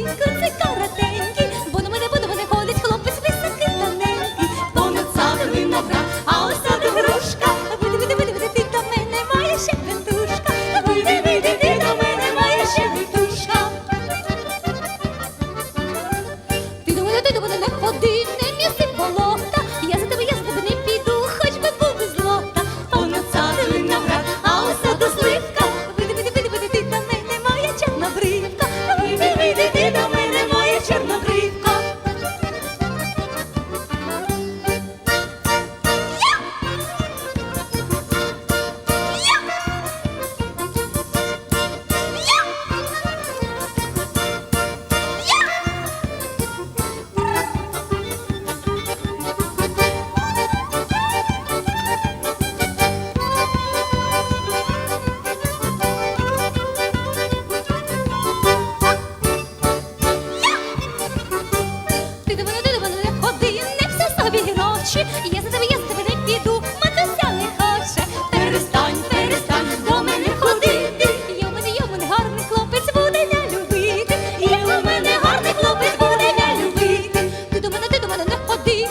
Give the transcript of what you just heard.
think я за тебе, я за тебе не піду, матуся не хоче. Перестань, перестань до мене ходити. Я в мене, я в мене гарний хлопець буде не любити. Я у мене гарний хлопець буде не любити. Ти до мене, ти до мене не ходи.